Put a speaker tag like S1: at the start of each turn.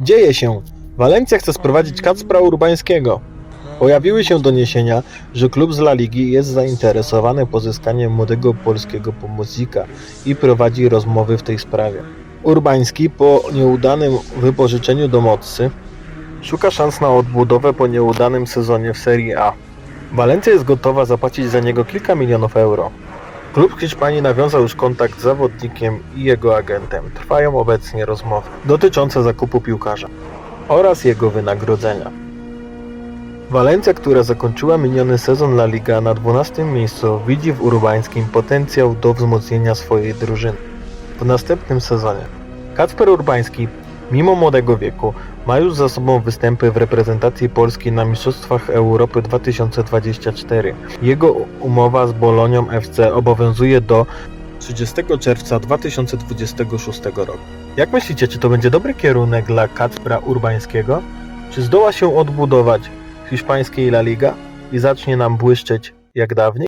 S1: Dzieje się! Walencja chce sprowadzić Kacpra Urbańskiego. Pojawiły się doniesienia, że klub z La Ligi jest zainteresowany pozyskaniem młodego polskiego pomocnika i prowadzi rozmowy w tej sprawie. Urbański po nieudanym wypożyczeniu do Mocy szuka szans na odbudowę po nieudanym sezonie w Serie A. Walencja jest gotowa zapłacić za niego kilka milionów euro. Klub Hiszpanii nawiązał już kontakt z zawodnikiem i jego agentem. Trwają obecnie rozmowy dotyczące zakupu piłkarza oraz jego wynagrodzenia. Walencja, która zakończyła miniony sezon La Liga na 12 miejscu, widzi w Urbańskim potencjał do wzmocnienia swojej drużyny w następnym sezonie. Kacper Urbański, mimo młodego wieku, ma już za sobą występy w reprezentacji Polski na Mistrzostwach Europy 2024. Jego umowa z Bolonią FC obowiązuje do 30 czerwca 2026 roku. Jak myślicie, czy to będzie dobry kierunek dla Kacpra Urbańskiego? Czy zdoła się odbudować hiszpańskiej La Liga i zacznie nam błyszczeć jak dawniej?